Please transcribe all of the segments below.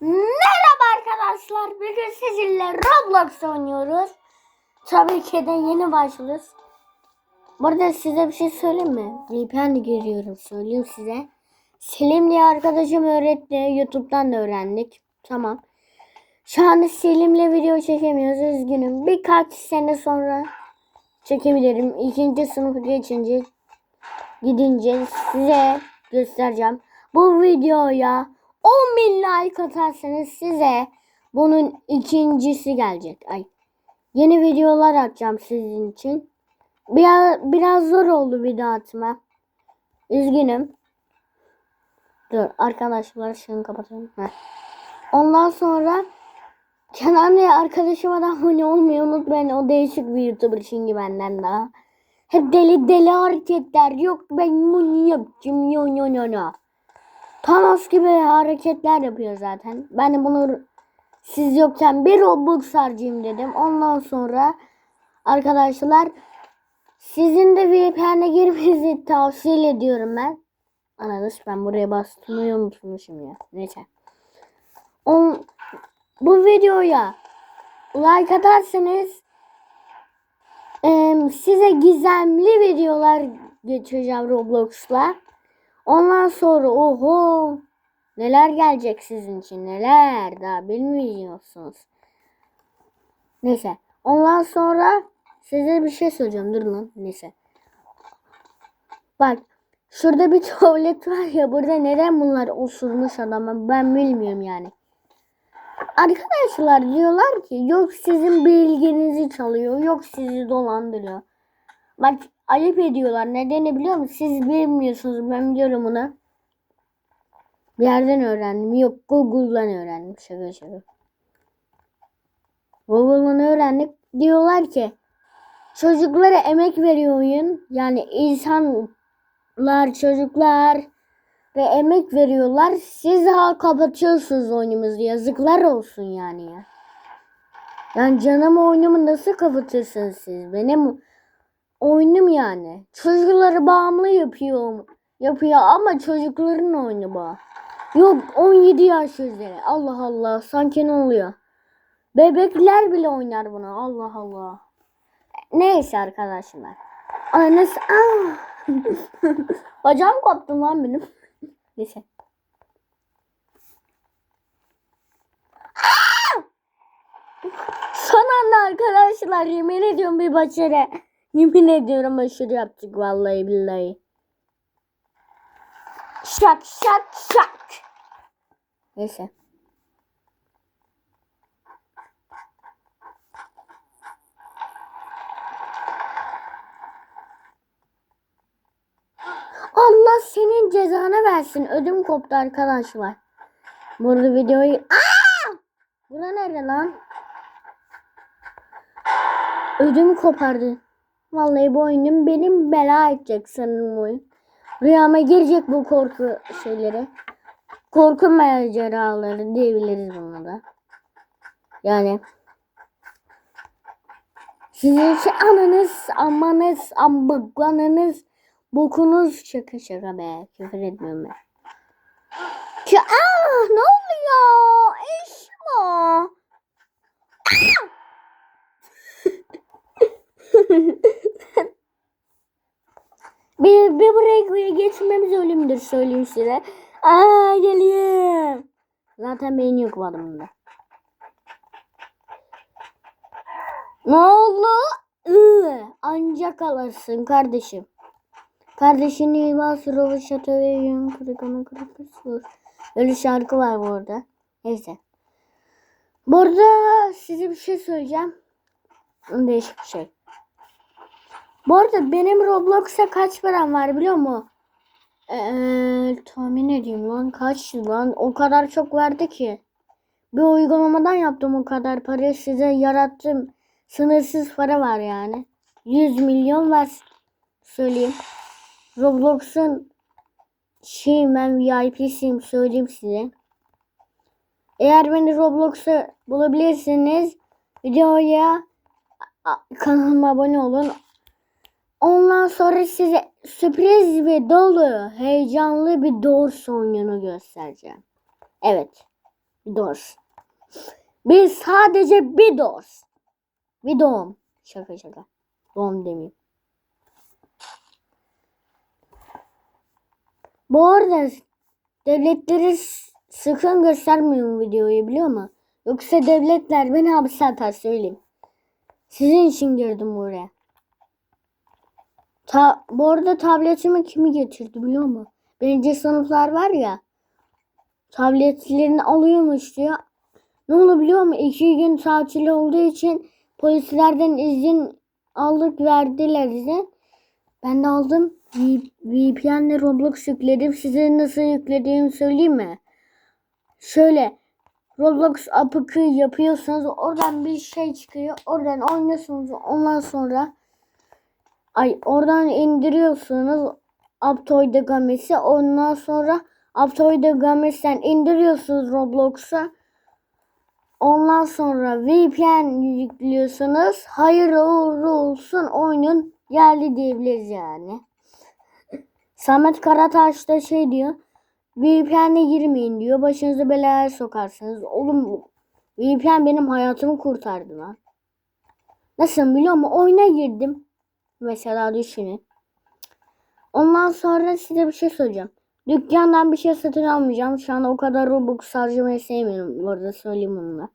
Merhaba arkadaşlar. Bugün sizinle Roblox oynuyoruz. Tabii ki de yeni başlıyoruz. Burada size bir şey söyleyeyim mi? VPN giriyorum söyleyeyim size. Selim diye arkadaşım öğretti. Youtube'dan da öğrendik. Tamam. Şu anda Selim'le video çekemiyoruz. Üzgünüm. Birkaç sene sonra çekebilirim. İkinci sınıfı geçince gidince size göstereceğim. Bu videoya 10 bin like atarsanız size bunun ikincisi gelecek. Ay. Yeni videolar atacağım sizin için. Biraz, biraz zor oldu video atma. Üzgünüm. Dur arkadaşlar şunu kapatalım. Heh. Ondan sonra Kenan diye arkadaşıma da abone olmayı unutmayın. O değişik bir YouTuber çünkü benden daha. Hep deli deli hareketler. Yok ben bunu yapacağım. Yo yo yo yo. Thanos gibi hareketler yapıyor zaten. Ben de bunu siz yokken bir Robux harcayayım dedim. Ondan sonra arkadaşlar sizin de VPN'e girmenizi tavsiye ediyorum ben. Anladınız ben buraya bastırmayı unutmuşum ya. Neyse. On, bu videoya like atarsanız em, size gizemli videolar geçeceğim Roblox'la. Ondan sonra oho neler gelecek sizin için neler daha bilmiyorsunuz. Neyse ondan sonra size bir şey söyleyeceğim dur lan neyse. Bak şurada bir tuvalet var ya burada neden bunlar osurmuş adama ben bilmiyorum yani. Arkadaşlar diyorlar ki yok sizin bilginizi çalıyor yok sizi dolandırıyor. Bak ayıp ediyorlar. Nedeni biliyor musun? Siz bilmiyorsunuz. Ben biliyorum bunu. Bir yerden öğrendim. Yok Google'dan öğrendim. Şaka şaka. Google'dan öğrendik. Diyorlar ki çocuklara emek veriyor oyun. Yani insanlar, çocuklar ve emek veriyorlar. Siz ha kapatıyorsunuz oyunumuzu. Yazıklar olsun yani ya. Yani canım oyunumu nasıl kapatırsınız siz? Benim oyunum yani. Çocukları bağımlı yapıyor. Yapıyor ama çocukların oyunu bu. Yok 17 yaş üzeri. Allah Allah sanki ne oluyor? Bebekler bile oynar bunu. Allah Allah. Neyse arkadaşlar. Annes ah. Bacağım koptu lan benim. Neyse. Ah! Son anda arkadaşlar yemin ediyorum bir başarı. Yemin ediyorum başarı yaptık vallahi billahi. Şak şak şak. Neyse. Allah senin cezanı versin. Ödüm koptu arkadaşlar. Burada videoyu... Aa! Bura nere lan? Ödüm kopardı. Vallahi bu oyunum benim bela edecek sanırım oyun. Rüyama girecek bu korku şeyleri. Korku maceraları diyebiliriz buna da. Yani sizin için ananız, amanız, ambıklanınız, bokunuz şaka şaka be. Küfür etmiyorum ben. Ki, aa, ne oluyor? Eşma. Bir, bir buraya geçmemiz ölümdür söyleyeyim size. Aa geliyor. Zaten beyin yok bu. Ne oldu? Iı, ancak alırsın kardeşim. Kardeşini bas rova şato ve yön kırıkana kırıkır Öyle şarkı var bu arada. Neyse. Bu arada size bir şey söyleyeceğim. Değişik bir şey. Bu arada benim Roblox'a kaç param var biliyor musun? Eee tahmin edeyim lan kaç lan o kadar çok verdi ki. Bir uygulamadan yaptım o kadar parayı size yarattım. Sınırsız para var yani. 100 milyon var söyleyeyim. Roblox'un şey ben VIP'siyim söyleyeyim size. Eğer beni Roblox'a bulabilirsiniz videoya kanalıma abone olun. Ondan sonra size sürpriz ve dolu, heyecanlı bir doğru oyununu göstereceğim. Evet. Dost. Biz sadece bir dost. Bir doğum. Şaka şaka. Doğum demeyeyim. Bu arada devletleri s- sakın göstermiyorum videoyu biliyor musun? Yoksa devletler beni hapse atar söyleyeyim. Sizin için girdim buraya. Ta, bu arada tabletimi kimi getirdi biliyor musun? Birinci sınıflar var ya. Tabletlerini alıyormuş diyor. Ne oldu biliyor musun? İki gün tatil olduğu için polislerden izin aldık verdiler izin. Ben de aldım. VPN'le Roblox yükledim. Size nasıl yüklediğimi söyleyeyim mi? Şöyle Roblox app'ı yapıyorsunuz. Oradan bir şey çıkıyor. Oradan oynuyorsunuz. Ondan sonra ay oradan indiriyorsunuz. Aptoide Games'i. Ondan sonra Aptoide Games'ten indiriyorsunuz Roblox'a. Ondan sonra VPN yüklüyorsunuz. Hayırlı uğurlu olsun oyunun geldi diyebiliriz yani. Samet Karataş da şey diyor. VPN'e girmeyin diyor. Başınızı belaya sokarsınız. Oğlum VPN benim hayatımı kurtardı lan. Nasıl biliyor musun? Oyuna girdim. Mesela düşünün. Ondan sonra size bir şey söyleyeceğim. Dükkandan bir şey satın almayacağım. Şu an o kadar Robux harcamayı sevmiyorum. Bu arada söyleyeyim onu da.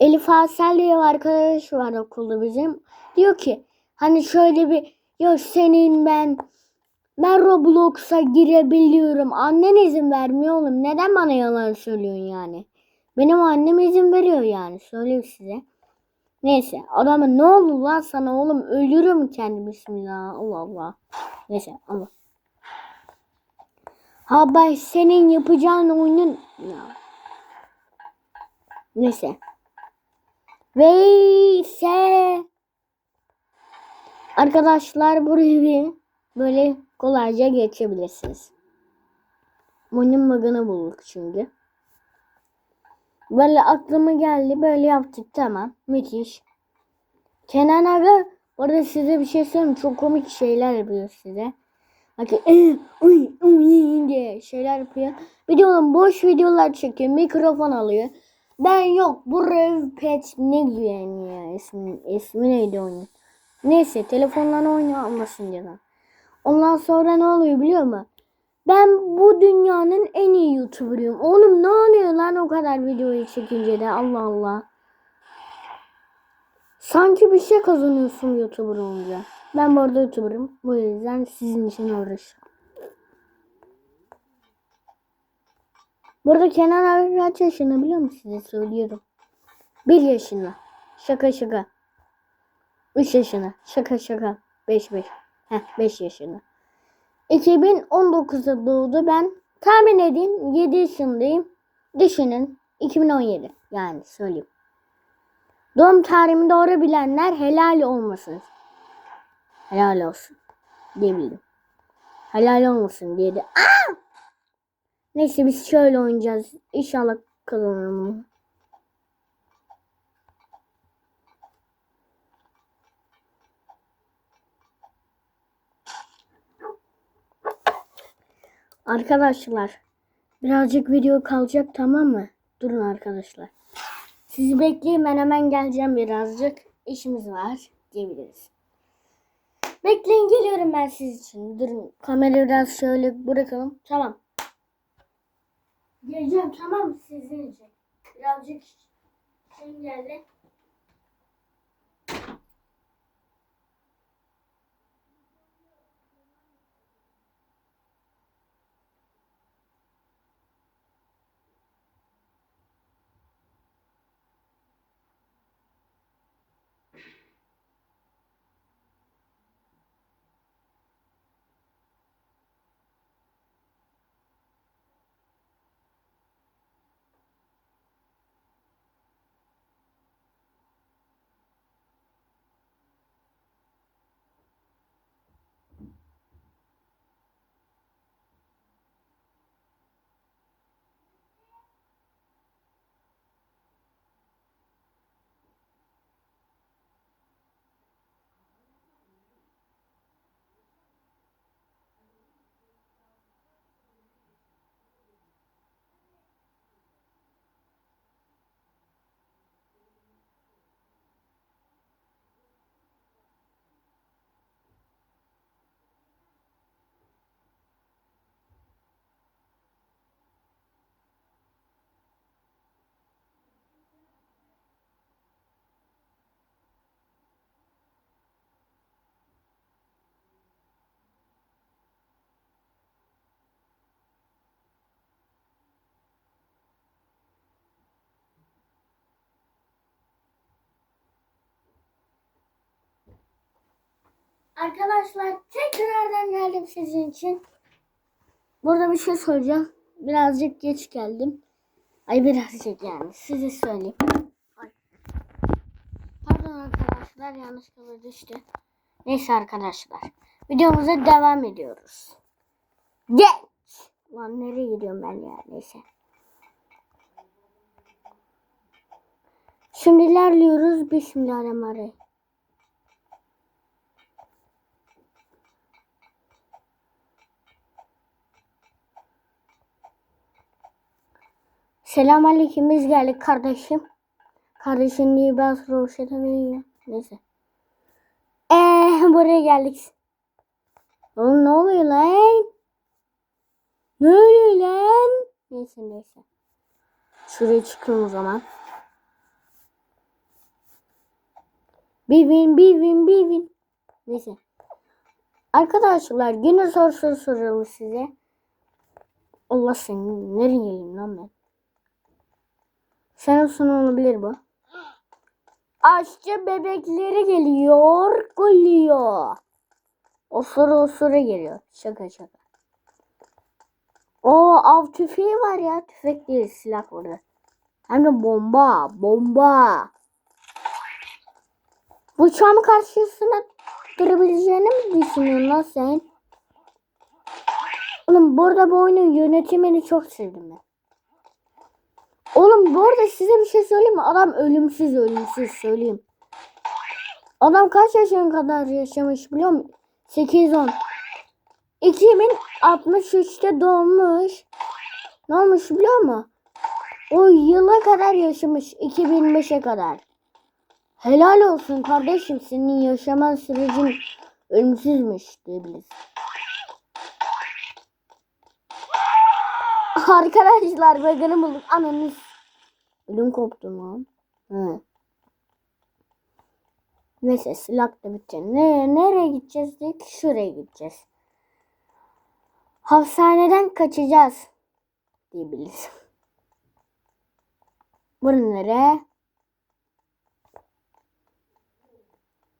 Elif Asel diye bir arkadaş var okulda bizim. Diyor ki hani şöyle bir ya senin ben ben Roblox'a girebiliyorum. Annen izin vermiyor oğlum. Neden bana yalan söylüyorsun yani? Benim annem izin veriyor yani. Söyleyeyim size. Neyse adama ne oldu lan sana oğlum ölürüm kendi bismillah. Allah Allah. Neyse Allah. Ha senin yapacağın oyunun ya. Neyse. Veyse. Arkadaşlar burayı bir böyle kolayca geçebilirsiniz. Oyunun bug'ını bulduk çünkü. Böyle aklıma geldi. Böyle yaptık. Tamam. Müthiş. Kenan abi orada size bir şey söyleyeyim. Çok komik şeyler yapıyor size. Bakın "Eh, uy, uy" diye şeyler yapıyor. Bir de oğlum boş videolar çekiyor. Mikrofon alıyor. Ben yok. Bu Rev Pet ne güven ya. İsmi, ismi neydi onun? Neyse telefonla oynamasın diye. Ondan sonra ne oluyor biliyor musun? Ben bu dünyanın en iyi YouTuber'ıyım. Oğlum ne oluyor lan o kadar videoyu çekince de Allah Allah. Sanki bir şey kazanıyorsun YouTuber olunca. Ben bu arada YouTuber'ım. Bu yüzden sizin için uğraşıyorum. Burada Kenan abi kaç yaşında biliyor musun size söylüyorum. Bir yaşında. Şaka şaka. Üç yaşında. Şaka şaka. Beş beş. Heh beş yaşında. 2019'da doğdu. Ben tahmin edin 7 yaşındayım. Düşünün 2017 yani söyleyeyim. Doğum tarihimi doğru bilenler helal olmasın. Helal olsun diyebildim. Helal olmasın diye de. Aa! Neyse biz şöyle oynayacağız. İnşallah kazanırım. Arkadaşlar birazcık video kalacak tamam mı? Durun arkadaşlar. Sizi bekleyin ben hemen geleceğim birazcık. İşimiz var diyebiliriz. Bekleyin geliyorum ben siz için. Durun kamerayı biraz şöyle bırakalım. Tamam. Geleceğim tamam sizin için. Birazcık şey geldi. Arkadaşlar tekrardan geldim sizin için. Burada bir şey söyleyeceğim. Birazcık geç geldim. Ay birazcık yani size söyleyeyim. Pardon arkadaşlar yanlışlıkla düştü. Neyse arkadaşlar. Videomuza devam ediyoruz. Geç. Lan nereye gidiyorum ben ya neyse. Şimdi ilerliyoruz. Bismillahirrahmanirrahim. Selam aleyküm biz geldik kardeşim. Kardeşim diye ben Roşet'e veriyor. Neyse. Eee buraya geldik. Oğlum ne oluyor lan? Ne oluyor lan? Neyse neyse. Şuraya çıkıyorum o zaman. Bir win bir win bir win. Neyse. Arkadaşlar günün sorusu soralım size. Allah seni nereye geleyim lan ben? Sen olsun olabilir bu. Aşçı bebekleri geliyor, gülüyor. Osura osura geliyor. Şaka şaka. O av tüfeği var ya. Tüfek değil silah burada. Hem de bomba. Bomba. Bu çam karşısına durabileceğini mi düşünüyorsun lan sen? Oğlum burada bu oyunun yönetimini çok sevdim ben. Oğlum bu arada size bir şey söyleyeyim mi? Adam ölümsüz ölümsüz söyleyeyim. Adam kaç yaşına kadar yaşamış biliyor musun? 8-10. 2063'te doğmuş. Ne olmuş biliyor musun? O yıla kadar yaşamış. 2005'e kadar. Helal olsun kardeşim. Senin yaşaman sürecin ölümsüzmüş diyebiliriz. Arkadaşlar veganı bulduk. Ananız. Ödüm koptu lan. Hı. Neyse silah da bitecek. Ne, nereye gideceğiz dedik? Şuraya gideceğiz. Hapishaneden kaçacağız. Diyebiliriz. Burası nere?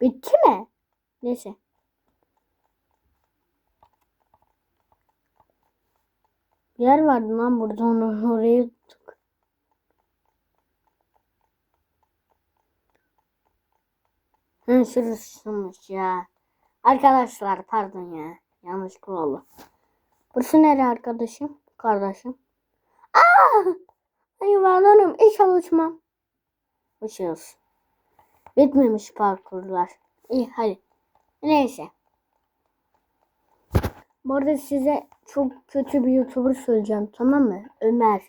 Bitti mi? Neyse. Bir yer vardı lan burada onu oraya tuttuk. Hı şurasıymış ya. Arkadaşlar pardon ya. Yanlış oldu. Burası nere arkadaşım? Kardeşim. Aa! Ay yuvarlanıyorum. İnşallah uçmam. Uçuyoruz. Bitmemiş parkurlar. İyi hadi. Neyse. Bu arada size çok kötü bir YouTuber söyleyeceğim tamam mı? Ömer.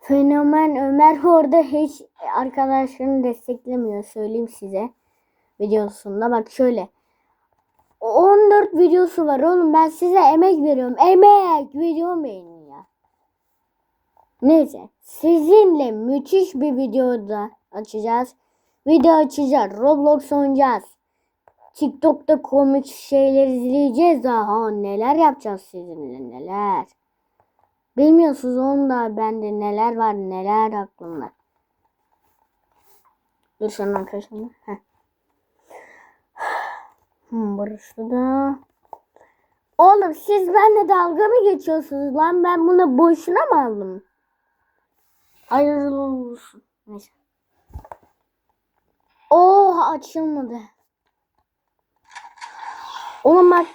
Fenomen Ömer orada hiç arkadaşlarını desteklemiyor söyleyeyim size. Videosunda bak şöyle. 14 videosu var oğlum ben size emek veriyorum. Emek video beğenin ya. Neyse sizinle müthiş bir videoda açacağız. Video açacağız. Roblox oynayacağız. TikTok'ta komik şeyler izleyeceğiz daha. Neler yapacağız sizinle neler. Bilmiyorsunuz onun da bende neler var neler aklımda. Dur şunun arkadaşımda. Hmm, burası da. Oğlum siz benimle dalga mı geçiyorsunuz lan? Ben bunu boşuna mı aldım? Hayırlı olsun. Neyse. Oh açılmadı. Oğlum bak.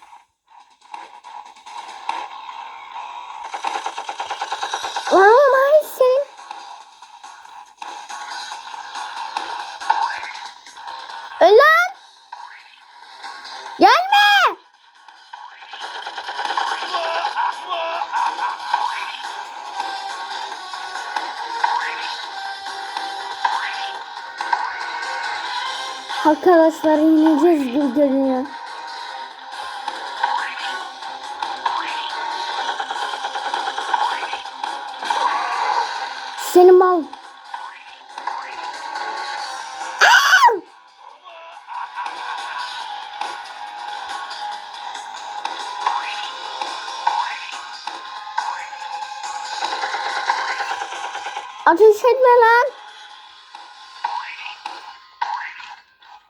Ay senin. Öl lan. Gelme. Arkadaşlar ineceğiz gibi görünüyor. Seni mal. Ateş etme lan.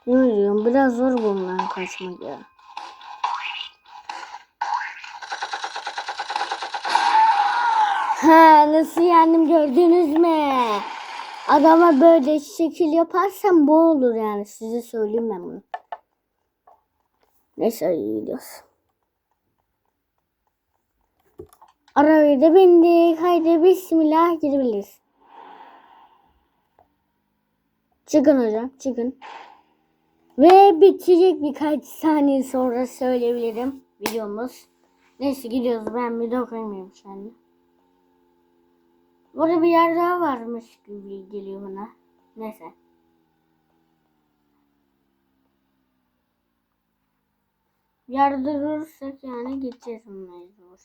Ne diyorum biraz zor bundan kaçmak ya. Ha nasıl yendim gördünüz mü? Adama böyle şekil yaparsam bu olur yani size söyleyeyim ben bunu. Neyse gidiyoruz. Arabaya da bindik. Haydi bismillah gidebiliriz. Çıkın hocam çıkın. Ve bitecek birkaç saniye sonra söyleyebilirim videomuz. Neyse gidiyoruz ben bir dokunmayayım şimdi. Burada bir yer daha varmış gibi geliyor bana. Neyse. Yerde durursak yani gideceğiz mecbur.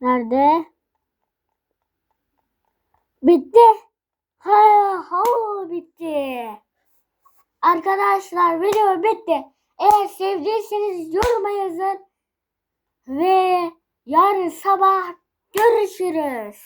Nerede? Bitti. Ha, ha bitti. Arkadaşlar video bitti. Eğer sevdiyseniz yoruma yazın. Ve yarın sabah görüşürüz.